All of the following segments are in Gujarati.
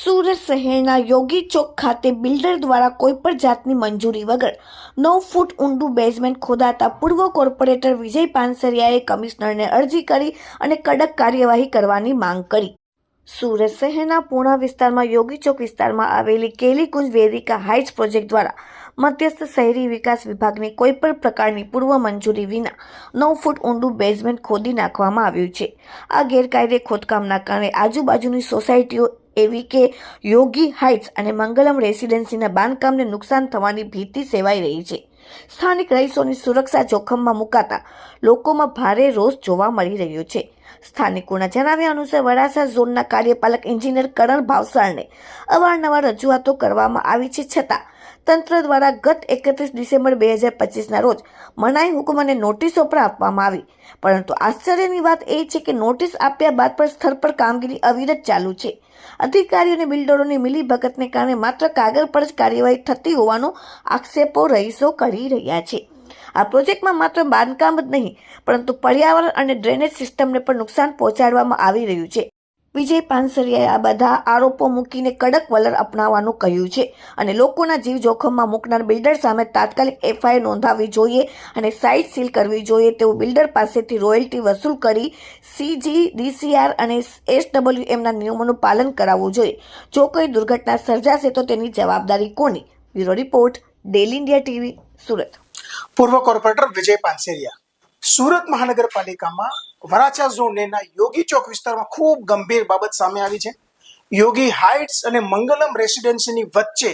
સુરત શહેરના યોગી ચોક ખાતે બિલ્ડર દ્વારા કોઈપણ જાતની મંજૂરી વગર નવ ફૂટ ઊંડું બેઝમેન્ટ ખોદાતા પૂર્વ કોર્પોરેટર વિજય પાનસરિયાએ કમિશનરને અરજી કરી અને કડક કાર્યવાહી કરવાની માંગ કરી. સુરત શહેરના પૂર્ણ વિસ્તારમાં યોગી ચોક વિસ્તારમાં આવેલી કેલીકુંજ વેદિકા હાઇટ્સ પ્રોજેક્ટ દ્વારા મધ્યસ્થ શહેરી વિકાસ વિભાગની કોઈપણ પ્રકારની પૂર્વ મંજૂરી વિના નવ ફૂટ ઊંડું બેઝમેન્ટ ખોદી નાખવામાં આવ્યું છે. આ ગેરકાયદે ખોદકામના કારણે આજુબાજુની સોસાયટીઓ એવી કે યોગી હાઇટ્સ અને મંગલમ રેસિડેન્સીના બાંધકામને નુકસાન થવાની ભીતિ સેવાઈ રહી છે. સ્થાનિક રહીશોની સુરક્ષા જોખમમાં મુકાતા લોકોમાં ભારે રોષ જોવા મળી રહ્યો છે. સ્થાનિકોના જણાવ્યા અનુસાર વરાછા ઝોનના કાર્યપાલક એન્જિનિયર કરણ ભાવસારને અવારનવાર રજૂઆતો કરવામાં આવી છે છતાં તંત્ર દ્વારા ગત એકત્રીસ ડિસેમ્બર બે હજાર પચીસના રોજ મનાઈ હુકમ અને નોટિસો પણ આપવામાં આવી. પરંતુ આશ્ચર્યની વાત એ છે કે નોટિસ આપ્યા બાદ પણ સ્થળ પર કામગીરી અવિરત ચાલુ છે. અધિકારીઓ અને બિલ્ડરોની મિલીભગતને કારણે માત્ર કાગળ પર જ કાર્યવાહી થતી હોવાનો આક્ષેપો રહીશો કરી રહ્યા છે. આ પ્રોજેક્ટમાં માત્ર બાંધકામ જ નહીં, પરંતુ પર્યાવરણ અને ડ્રેનેજ સિસ્ટમને પણ નુકસાન પહોંચાડવામાં આવી રહ્યું છે. વિજય પાનસરિયાએ આ બધા આરોપો મૂકીને કડક વલણ અપનાવવાનું કહ્યું છે અને લોકોના જીવ જોખમમાં મૂકનાર બિલ્ડર સામે તાત્કાલિક એફઆઈઆર નોંધાવવી જોઈએ અને સાઇટ સીલ કરવી જોઈએ તેવું બિલ્ડર પાસેથી રોયલ્ટી વસૂલ કરી સીજી ડીસીઆર અને એસડબલ્યુએમના નિયમોનું પાલન કરાવવું જોઈએ. જો કોઈ દુર્ઘટના સર્જાશે તો તેની જવાબદારી કોની? Bureau report daily India TV, Surat. પૂર્વ કોર્પોરેટર વિજય પાનસેરિયા. સુરત મહાનગરપાલિકામાં વરાછા ઝોનના યોગી ચોક વિસ્તારમાં ખૂબ ગંભીર બાબત સામે આવી છે. યોગી હાઇટ્સ અને મંગલમ રેસિડેન્સીની વચ્ચે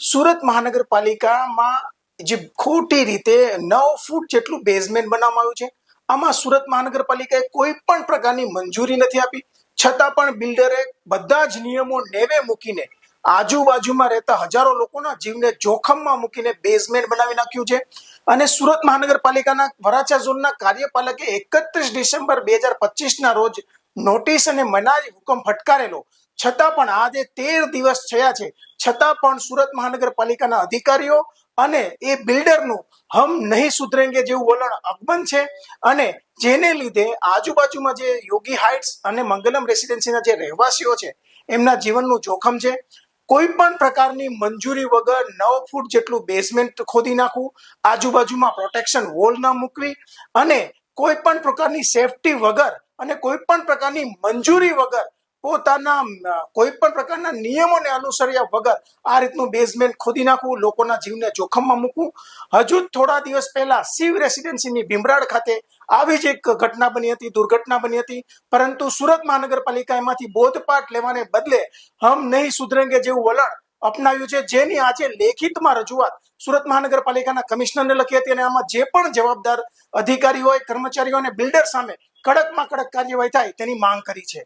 સુરત મહાનગરપાલિકામાં જે ખોટી રીતે નવ ફૂટ જેટલું બેઝમેન્ટ બનાવવામાં આવ્યું છે. આમાં સુરત મહાનગરપાલિકાએ કોઈ પણ પ્રકારની મંજૂરી નથી આપી. છતાં પણ બિલ્ડરે બધા જ નિયમો નેવે મૂકીને આજુબાજુમાં રહેતા હજારો લોકોના જીવને જોખમમાં મૂકીને બેઝમેન્ટ બનાવી નાખ્યું છે. અને સુરત મહાનગરપાલિકાના વરાછા ઝોનના કાર્યપાલકે એકત્રીસ ડિસેમ્બર બે હજાર પચીસના રોજ નોટિસ અને મનાજ હુકમ ફટકારેલો. છતાં પણ આજે તેર દિવસ થયા છે. છતાં પણ સુરત મહાનગરપાલિકાના અધિકારીઓ અને એ બિલ્ડરનું હમ નહીં સુધરેંગે જેવું વલણ અકબંધ છે. અને જેને લીધે આજુબાજુમાં જે યોગી હાઇટ્સ અને મંગલમ રેસિડેન્સીના જે રહેવાસીઓ છે, એમના જીવનનું જોખમ છે. કોઈ પણ પ્રકારની મંજૂરી વગર નવ ફૂટ જેટલું બેઝમેન્ટ ખોદી નાખવું, આજુબાજુમાં પ્રોટેક્શન વોલ ન મૂકવી અને કોઈ પણ પ્રકારની સેફટી વગર અને કોઈ પણ પ્રકારની મંજૂરી વગર પોતાના કોઈ પણ પ્રકારના નિયમોને અનુસર્યા વગર આ રીતનું બેઝમેન્ટ ખોદી નાખવું, લોકોના જીવને જોખમમાં મૂકવું. હજુ થોડા દિવસ પહેલા શિવ રેસિડેન્સીની ભીમરાડ ખાતે આવી જ એક ઘટના બની હતી, દુર્ઘટના બની હતી. પરંતુ સુરત મહાનગરપાલિકા એમાંથી બોધપાઠ લેવાને બદલે હમ નહીં સુધરેંગે જેવું વલણ અપનાવ્યું છે. જેની આજે લેખિતમાં રજૂઆત સુરત મહાનગરપાલિકાના કમિશનરને લખી હતી અને આમાં જે પણ જવાબદાર અધિકારી હોય, કર્મચારીઓ અને બિલ્ડર સામે કડકમાં કડક કાર્યવાહી થાય તેની માંગ કરી છે.